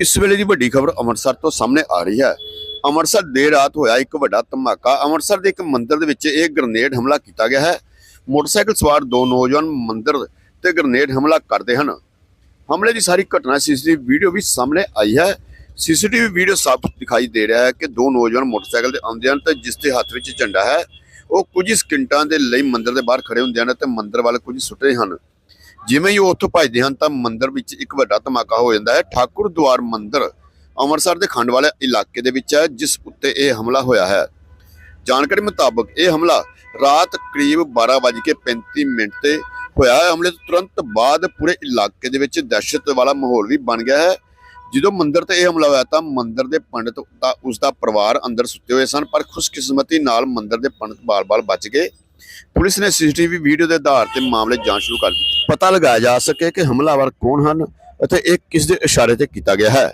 ਇਸ ਵੇਲੇ ਦੀ ਵੱਡੀ ਖਬਰ ਅੰਮ੍ਰਿਤਸਰ ਤੋਂ ਸਾਹਮਣੇ ਆ ਰਹੀ ਹੈ। ਅੰਮ੍ਰਿਤਸਰ ਦੇਰ ਰਾਤ ਹੋਇਆ ਇੱਕ ਵੱਡਾ ਧਮਾਕਾ। ਅੰਮ੍ਰਿਤਸਰ ਦੇ ਇੱਕ ਮੰਦਿਰ ਦੇ ਵਿੱਚ ਇਹ ਗ੍ਰਨੇਡ ਹਮਲਾ ਕੀਤਾ ਗਿਆ ਹੈ। ਮੋਟਰਸਾਈਕਲ ਸਵਾਰ ਦੋ ਨੌਜਵਾਨ ਮੰਦਿਰ ਤੇ ਗ੍ਰਨੇਡ ਹਮਲਾ ਕਰਦੇ ਹਨ। ਹਮਲੇ ਦੀ ਸਾਰੀ ਘਟਨਾ ਸੀਸੀਟੀਵੀ ਵੀਡੀਓ ਵੀ ਸਾਹਮਣੇ ਆਈ ਹੈ। ਸੀਸੀਟੀਵੀ ਵੀਡੀਓ ਸਾਫ਼ ਦਿਖਾਈ ਦੇ ਰਿਹਾ ਹੈ ਕਿ ਦੋ ਨੌਜਵਾਨ ਮੋਟਰਸਾਈਕਲ ਤੇ ਆਉਂਦੇ ਹਨ ਤੇ ਜਿਸ ਦੇ ਹੱਥ ਵਿੱਚ ਝੰਡਾ ਹੈ, ਉਹ ਕੁਝ ਸਕਿੰਟਾਂ ਦੇ ਲਈ ਮੰਦਿਰ ਦੇ ਬਾਹਰ ਖੜੇ ਹੁੰਦੇ ਹਨ ਤੇ ਮੰਦਿਰ ਵੱਲ ਕੁਝ ਸੁੱਟੇ ਹਨ। ਜਿਵੇਂ ਹੀ ਉਹ ਉੱਥੋਂ ਭੱਜਦੇ ਹਨ ਤਾਂ ਮੰਦਿਰ ਵਿੱਚ ਇੱਕ ਵੱਡਾ ਧਮਾਕਾ ਹੋ ਜਾਂਦਾ ਹੈ। ਠਾਕੁਰ ਦੁਆਰ ਮੰਦਿਰ ਅੰਮ੍ਰਿਤਸਰ ਦੇ ਖੰਡ ਵਾਲੇ ਇਲਾਕੇ ਦੇ ਵਿੱਚ ਹੈ, ਜਿਸ ਉੱਤੇ ਇਹ ਹਮਲਾ ਹੋਇਆ ਹੈ। ਜਾਣਕਾਰੀ ਮੁਤਾਬਕ ਇਹ ਹਮਲਾ ਰਾਤ ਕਰੀਬ 12:35 ਮਿੰਟ ਤੇ ਹੋਇਆ ਹੈ। ਹਮਲੇ ਤੋਂ ਤੁਰੰਤ ਬਾਅਦ ਪੂਰੇ ਇਲਾਕੇ ਦੇ ਵਿੱਚ ਦਹਿਸ਼ਤ ਵਾਲਾ ਮਾਹੌਲ ਵੀ ਬਣ ਗਿਆ ਹੈ। ਜਦੋਂ ਮੰਦਿਰ ਤੇ ਇਹ ਹਮਲਾ ਹੋਇਆ ਤਾਂ ਮੰਦਿਰ ਦੇ ਪੰਡਤ ਤਾਂ ਉਸ ਦਾ ਪਰਿਵਾਰ ਅੰਦਰ ਸੁੱਤੇ ਹੋਏ ਸਨ, ਪਰ ਖੁਸ਼ਕਿਸਮਤੀ ਨਾਲ ਮੰਦਿਰ ਦੇ ਪੰਡਤ ਬਾਲ-ਬਾਲ ਬਚ ਗਏ। ਪੁਲਿਸ ਨੇ ਸੀਸੀਟੀਵੀ ਵੀਡੀਓ ਦੇ ਆਧਾਰ ਤੇ ਮਾਮਲੇ ਜਾਂਚ ਸ਼ੁਰੂ ਕਰ ਦਿੱਤੀ। ਪਤਾ ਲਗਾਇਆ ਜਾ ਸਕੇ ਕਿ ਹਮਲਾਵਰ ਕੌਣ ਹਨ ਅਤੇ ਇਹ ਕਿਸ ਦੇ ਇਸ਼ਾਰੇ ਤੇ ਕੀਤਾ ਗਿਆ ਹੈ।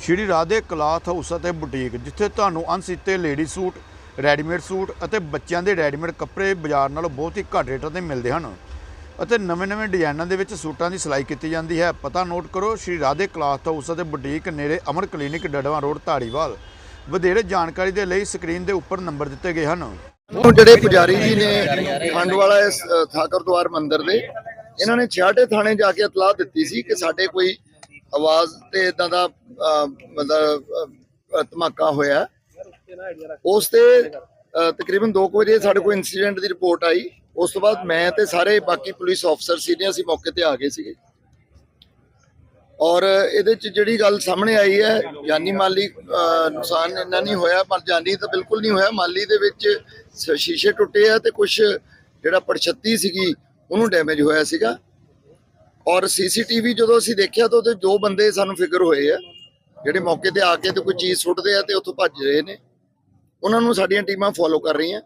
ਸ਼੍ਰੀ ਰਾਧੇ ਕਲਾਥ ਹਾਊਸ ਅਤੇ ਬੁਟੀਕ, ਜਿੱਥੇ ਤੁਹਾਨੂੰ ਅਣਸੀਤੇ ਲੇਡੀ ਸੂਟ, ਰੈਡੀਮੇਡ ਸੂਟ ਅਤੇ ਬੱਚਿਆਂ ਦੇ ਰੈਡੀਮੇਡ ਕੱਪੜੇ ਬਾਜ਼ਾਰ ਨਾਲੋਂ ਬਹੁਤ ਹੀ ਘੱਟ ਰੇਟਾਂ ਤੇ ਮਿਲਦੇ ਹਨ ਅਤੇ ਨਵੇਂ-ਨਵੇਂ ਡਿਜ਼ਾਈਨਾਂ ਦੇ ਵਿੱਚ ਸੂਟਾਂ ਦੀ ਸਿਲਾਈ ਕੀਤੀ ਜਾਂਦੀ ਹੈ। ਪਤਾ ਨੋਟ ਕਰੋ, ਸ਼੍ਰੀ ਰਾਧੇ ਕਲਾਥ ਹਾਊਸ ਅਤੇ ਬੁਟੀਕ ਨੇੜੇ ਅਮਰ ਕਲੀਨਿਕ ਡੜਵਾ ਰੋਡ, ਧਾਰੀਵਾਲ। ਵਧੇਰੇ ਜਾਣਕਾਰੀ ਦੇ ਲਈ ਸਕਰੀਨ ਦੇ ਉੱਪਰ ਨੰਬਰ ਦਿੱਤੇ ਗਏ ਹਨ। ਹੁਣ ਜਿਹੜੇ ਪੁਜਾਰੀ ਜੀ ਨੇ ਖੰਡ ਵਾਲਾ ਇਸ ਠਾਕਰ ਦੁਆਰ ਮੰਦਿਰ ਦੇ, ਇਹਨਾਂ ਨੇ ਛਾਟੇ ਥਾਣੇ ਜਾ ਕੇ ਇਤਲਾਹ ਦਿੱਤੀ ਸੀ ਕਿ ਸਾਡੇ ਕੋਈ ਆਵਾਜ਼ ਤੇ ਇਦਾਂ ਦਾ ਮਤਲਬ ਧਮਾਕਾ ਹੋਇਆ। ਉਸ ਤੇ ਤਕਰੀਬਨ 2 ਵਜੇ ਸਾਡੇ ਕੋਲ ਇਨਸੀਡੈਂਟ ਦੀ ਰਿਪੋਰਟ ਆਈ। ਉਸ ਤੋਂ ਬਾਅਦ ਮੈਂ ਤੇ ਸਾਰੇ ਬਾਕੀ ਪੁਲਿਸ ਅਫਸਰ ਸੀਨੀਅਰ ਸੀ ਮੌਕੇ ਤੇ ਆ ਗਏ ਸੀਗੇ। ਔਰ ਇਹਦੇ ਚ ਜਿਹੜੀ ਗੱਲ ਸਾਹਮਣੇ ਆਈ ਹੈ ਜਾਨੀ ਮਾਲੀ ਅ, ਨੁਕਸਾਨ ਇੰਨਾ ਨਹੀਂ ਹੋਇਆ ਪਰ ਜਾਨੀ ਤਾਂ ਬਿਲਕੁਲ ਨਹੀਂ ਹੋਇਆ। ਮਾਲੀ ਦੇ ਵਿੱਚ ਸ਼ੀਸ਼ੇ ਟੁੱਟੇ ਆ ਤੇ ਕੁਝ ਜਿਹੜਾ ਪੜਛੱਤੀ ਸੀਗੀ ਉਹਨੂੰ ਡੈਮੇਜ ਹੋਇਆ ਸੀਗਾ। ਔਰ ਸੀਸੀਟੀਵੀ ਜਦੋਂ ਅਸੀਂ ਦੇਖਿਆ ਤਾਂ ਉਹਦੇ ਦੋ ਬੰਦੇ ਸਾਨੂੰ ਫਿਕਰ ਹੋਏ ਆ। ਜਿਹੜੇ ਮੌਕੇ ਤੇ ਆ ਕੇ ਤੇ ਕੋਈ ਚੀਜ਼ ਸੁੱਟਦੇ ਆ ਤੇ ਉੱਥੋਂ ਭੱਜ ਰਹੇ ਨੇ। ਉਹਨਾਂ ਨੂੰ ਸਾਡੀਆਂ ਟੀਮਾਂ ਫੋਲੋ ਕਰ ਰਹੀਆਂ।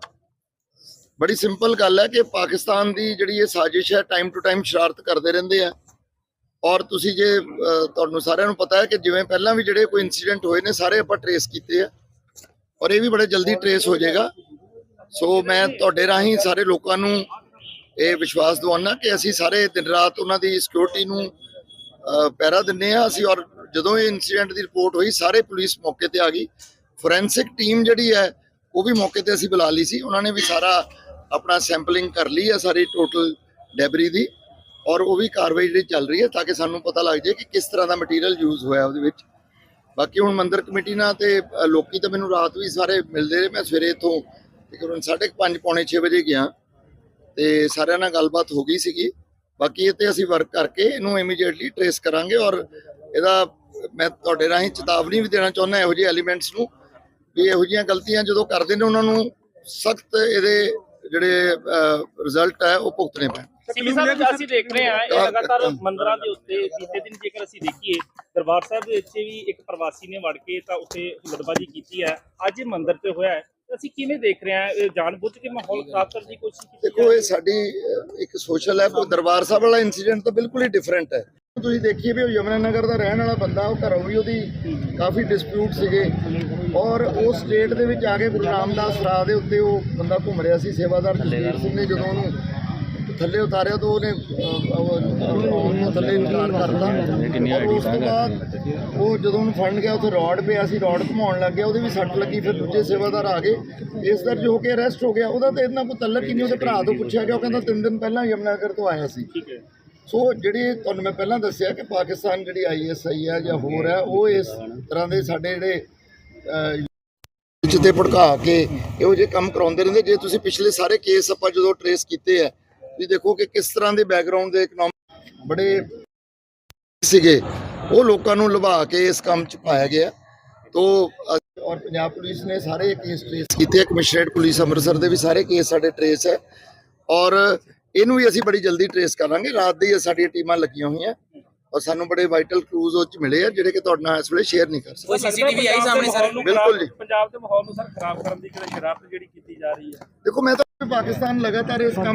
ਬੜੀ ਸਿੰਪਲ ਗੱਲ ਹੈ ਕਿ ਪਾਕਿਸਤਾਨ ਦੀ ਜਿਹੜੀ ਇਹ ਸਾਜ਼ਿਸ਼ ਹੈ ਟਾਈਮ ਟੂ ਟਾਈਮ ਸ਼ਰਾਰਤ ਕਰਦੇ ਰਹਿੰਦੇ ਆ। ਔਰ ਤੁਸੀਂ ਜੇ ਤੁਹਾਨੂੰ ਸਾਰਿਆਂ ਨੂੰ ਪਤਾ ਹੈ ਕਿ ਜਿਵੇਂ ਪਹਿਲਾਂ ਵੀ ਜਿਹੜੇ ਕੋਈ ਇਨਸੀਡੈਂਟ ਹੋਏ ਨੇ, ਸਾਰੇ ਆਪਾਂ ਟਰੇਸ ਕੀਤੇ ਆ। ਔਰ ਇਹ ਵੀ ਬੜੇ ਜਲਦੀ ਟਰੇਸ ਹੋ ਜਾਏਗਾ। ਸੋ ਮੈਂ ਤੁਹਾਡੇ ਰਾਹੀਂ ਸਾਰੇ ਲੋਕਾਂ ਨੂੰ ਇਹ ਵਿਸ਼ਵਾਸ ਦਿਵਾਉਣਾ ਕਿ ਅਸੀਂ ਸਾਰੇ ਦਿਨ ਰਾਤ ਉਹਨਾਂ ਦੀ ਸਿਕਿਉਰਿਟੀ ਨੂੰ ਅਹ, ਪਹਿਰਾ ਦਿੰਨੇ ਆ ਅਸੀਂ ਔਰ ਜਦੋਂ ਇਹ ਇਨਸੀਡੈਂਟ ਦੀ ਰਿਪੋਰਟ ਹੋਈ ਸਾਰੇ ਪੁਲਿਸ ਮੌਕੇ ਤੇ ਆ ਗਈ। ਫੋਰੈਂਸਿਕ ਟੀਮ ਜਿਹੜੀ ਹੈ ਉਹ ਵੀ ਮੌਕੇ ਤੇ ਅਸੀਂ ਬੁਲਾ ਲਈ ਸੀ। ਉਹਨਾਂ ਨੇ ਵੀ ਸਾਰਾ ਆਪਣਾ ਸੈਂਪਲਿੰਗ ਕਰ ਲਈ ਹੈ ਸਾਰੀ ਟੋਟਲ ਡੈਬਰੀ ਦੀ। ਔਰ ਉਹ ਵੀ ਕਾਰਵਾਈ ਜਿਹੜੀ ਚੱਲ ਰਹੀ ਹੈ ਤਾਂ ਕਿ ਸਾਨੂੰ ਪਤਾ ਲੱਗ ਜਾਏ ਕਿ ਕਿਸ ਤਰ੍ਹਾਂ ਦਾ ਮਟੀਰੀਅਲ ਯੂਜ਼ ਹੋਇਆ ਉਹਦੇ ਵਿੱਚ। ਬਾਕੀ ਹੁਣ ਮੰਦਰ ਕਮੇਟੀ ਨਾਲ ਤੇ ਅ, ਲੋਕੀ ਤਾਂ ਮੈਨੂੰ ਰਾਤ ਵੀ ਸਾਰੇ ਮਿਲਦੇ ਰਹੇ। ਮੈਂ ਸਵੇਰੇ ਇਥੋਂ ਤਕਰੀਬਨ 5:30 ਪੌਣੇ 6 ਵਜੇ ਗਿਆ। ਤੇ ਸਾਰਿਆਂ ਨਾਲ ਗੱਲਬਾਤ ਹੋ ਗਈ ਸੀਗੀ। ਬਾਕੀ ਇਹ ਤੇ ਅਸੀਂ ਵਰਕ ਕਰਕੇ ਇਹਨੂੰ ਇਮੀਡੀਏਟਲੀ ਟਰੇਸ ਕਰਾਂਗੇ ਔਰ ਇਹਦਾ ਮੈਂ ਤੁਹਾਡੇ ਰਾਹੀਂ ਚੇਤਾਵਨੀ ਵੀ ਦੇਣਾ ਚਾਹੁੰਦਾ ਇਹੋ ਜਿਹੇ ਐਲੀਮੈਂਟਸ ਨੂੰ ਵੀ ਇਹੋ ਜਿਹੀਆਂ ਗਲਤੀਆਂ ਜਦੋਂ ਕਰਦੇ ਨੇ ਉਹਨਾਂ ਨੂੰ ਸਖਤ ਇਹਦੇ ਜਿਹੜੇ ਰਿਜ਼ਲਟ ਹੈ ਉਹ ਭੁਗਤਣੇ ਪੈਣ। ਸਿੱਧੀ ਸਾਹਿਬ ਅਸੀਂ ਦੇਖ ਰਹੇ ਹਾਂ ਇਹ ਲਗਾਤਾਰ ਮੰਦਰਾਂ ਦੇ ਉੱਤੇ ਬੀਤੇ ਦਿਨ ਜੇਕਰ ਅਸੀਂ ਦੇਖੀਏ ਦਰਬਾਰ ਸਾਹਿਬ ਦੇ ਵਿੱਚ ਵੀ ਇੱਕ ਪ੍ਰਵਾਸੀ ਨੇ ਵੜ ਕੇ ਤਾਂ ਉੱਥੇ ਹੁਲੜਬਾਜ਼ੀ ਕੀਤੀ ਹੈ। ਅੱਜ ਇਹ ਮੰਦਿਰ ਤੇ ਹੋਇਆ ਹੈ। ਅਸੀਂ ਕਿਵੇਂ ਦੇਖ ਰਹੇ ਹਾਂ ਇਹ ਜਾਣਬੁੱਝ ਕੇ ਮਾਹੌਲ ਖਰਾਬ ਕਰਨ ਦੀ ਕੋਸ਼ਿਸ਼ ਕੀਤੀ ਦੇਖੋ ਇਹ ਸਾਡੀ ਇੱਕ ਸੋਸ਼ਲ ਹੈ ਕੋਈ ਦਰਬਾਰ ਸਾਹਿਬ ਵਾਲਾ ਇਨਸੀਡੈਂਟ ਤਾਂ ਬਿਲਕੁਲ ਹੀ ਡਿਫਰੈਂਟ ਹੈ। ਤੁਸੀਂ ਦੇਖੀਏ ਵੀ ਉਹ ਯਮਨਾ ਨਗਰ ਦਾ ਰਹਿਣ ਵਾਲਾ ਬੰਦਾ ਉਹ ਘਰੋਂ ਵੀ ਉਹਦੀ ਕਾਫੀ ਡਿਸਪਿਊਟ ਸੀਗੇ। ਔਰ ਉਸ ਸਟੇਟ ਦੇ ਵਿੱਚ ਆ ਕੇ ਗੁਰੂ ਰਾਮਦਾਸ ਰਾਹ ਦੇ ਉੱਤੇ ਉਹ ਬੰਦਾ ਘੁੰਮ ਰਿਹਾ ਸੀ ਸੇਵਾਦਾਰ ਜਸਵੀਰ ਸਿੰਘ ਨੇ ਜਦੋਂ ਉਹਨੂੰ ਥੱਲੇ ਉਤਾਰਿਆ ਤਾਂ ਉਹਨੇ ਉਹ- ਥੱਲੇ ਇਨਕਾਰ ਕਰਤਾ। ਔਰ ਉਸ ਤੋਂ ਬਾਅਦ ਉਹ ਜਦੋਂ ਉਹਨੂੰ ਫੜਨ ਗਿਆ ਉੱਥੇ ਰੋਡ ਪਿਆ ਸੀ ਰੋਡ ਘੁਮਾਉਣ ਲੱਗ ਗਿਆ ਉਹਦੇ ਵੀ ਸੱਟ ਲੱਗੀ ਫਿਰ ਦੂਜੇ ਸੇਵਾਦਾਰ ਆ ਗਏ। ਇਸ ਦਰਜ ਹੋ ਕੇ ਅਰੈਸਟ ਹੋ ਗਿਆ ਉਹਦਾ ਤਾਂ ਇਹਨਾਂ ਕੋਈ ਤਲਕ ਹੀ ਨਹੀਂ ਉਹਦੇ ਭਰਾ ਤੋਂ ਪੁੱਛਿਆ ਗਿਆ ਉਹ ਕਹਿੰਦਾ ਤਿੰਨ ਦਿਨ ਪਹਿਲਾਂ ਯਮਨਾਗਰ ਤੋਂ ਆਇਆ ਸੀ। ਸੋ ਜਿਹੜੀ ਤੁਹਾਨੂੰ ਮੈਂ ਪਹਿਲਾਂ ਦੱਸਿਆ ਕਿ ਪਾਕਿਸਤਾਨ ਜਿਹੜੀ ਆਈਐਸਆਈ ਹੈ ਜਾਂ ਹੋਰ ਹੈ ਉਹ ਇਸ ਤਰ੍ਹਾਂ ਦੇ ਸਾਡੇ ਜਿਹੜੇ ਵਿੱਚ ਤੇ ਭੜਕਾ ਕੇ ਇਹੋ ਜਿਹੇ ਕੰਮ ਕਰਾਉਂਦੇ ਰਹਿੰਦੇ। ਜੇ ਤੁਸੀਂ ਪਿਛਲੇ ਸਾਰੇ ਕੇਸ ਆਪਾਂ ਜਦੋਂ ਟਰੇਸ ਕੀਤੇ ਆ ਵੀ ਦੇਖੋ ਕਿ ਕਿਸ ਤਰ੍ਹਾਂ ਦੇ ਬੈਕਗ੍ਰਾਉਂਡ ਦੇ ਇਕਨੋਮਿਕ ਬੜੇ ਸੀਗੇ। ਉਹ ਲੋਕਾਂ ਨੂੰ ਲੁਭਾ ਕੇ ਇਸ ਕੰਮ 'ਚ ਪਾਇਆ ਗਿਆ। ਤੋ ਔਰ ਪੰਜਾਬ ਪੁਲਿਸ ਨੇ ਸਾਰੇ ਕੇਸ ਟ੍ਰੇਸ ਕੀਤੇ। ਆ ਕਮਿਸ਼ਨਰੇਟ ਪੁਲਿਸ ਅੰਮ੍ਰਿਤਸਰ ਦੇ ਵੀ ਸਾਰੇ ਕੇਸ ਸਾਡੇ ਟ੍ਰੇਸ ਹੈ। ਔਰ ਇਹਨੂੰ ਵੀ ਅਸੀਂ ਬੜੀ ਜਲਦੀ ਟ੍ਰੇਸ ਕਰਾਂਗੇ। ਰਾਤ ਦੀ ਸਾਡੀਆਂ ਟੀਮਾਂ ਲੱਗੀਆਂ ਹੋਈਆਂ। ਔਰ ਸਾਨੂੰ ਬੜੇ ਵਾਈਟਲ ਕਲੂਜ਼ ਉਹ ਚ ਮਿਲੇ ਆ ਜਿਹੜੇ ਕਿ ਤੁਹਾਡੇ ਨਾਲ ਇਸ ਵੇਲੇ ਸ਼ੇਅਰ ਨਹੀਂ ਕਰ ਸਕਦੇ। ਕੋਈ ਸੀਸੀਟੀਵੀ ਆਈ ਸਾਹਮਣੇ ਸਰ? ਬਿਲਕੁਲ ਜੀ। ਪੰਜਾਬ ਦੇ ਮਾਹੌਲ ਨੂੰ ਸਰ ਖਰਾਬ ਕਰਨ ਦੀ ਕਿਤੇ ਸ਼ਰਾਰਤ ਜਿਹੜੀ ਕੀਤੀ ਜਾ ਰਹੀ ਹੈ? ਦੇਖੋ ਮੈਂ ਤਾਂ ਪਾਕਿਸਤਾਨ ਲਗਾਤਾਰ ਇਸ ਕੰਮ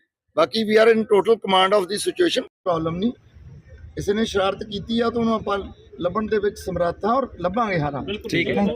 ਬਾਕੀ we are in total command of the situation problem ਨਹੀਂ। ਕਿਸੇ ਨੇ ਸ਼ਰਾਰਤ ਕੀਤੀ ਆ ਤਾਂ ਉਹਨੂੰ ਆਪਾਂ ਲੱਭਣ ਦੇ ਵਿੱਚ ਸਮਰੱਥ ਹਾਂ ਔਰ ਲੱਭਾਂਗੇ ਹਾਰਾਂ। ਬਿਲਕੁਲ ਠੀਕ ਹੈ।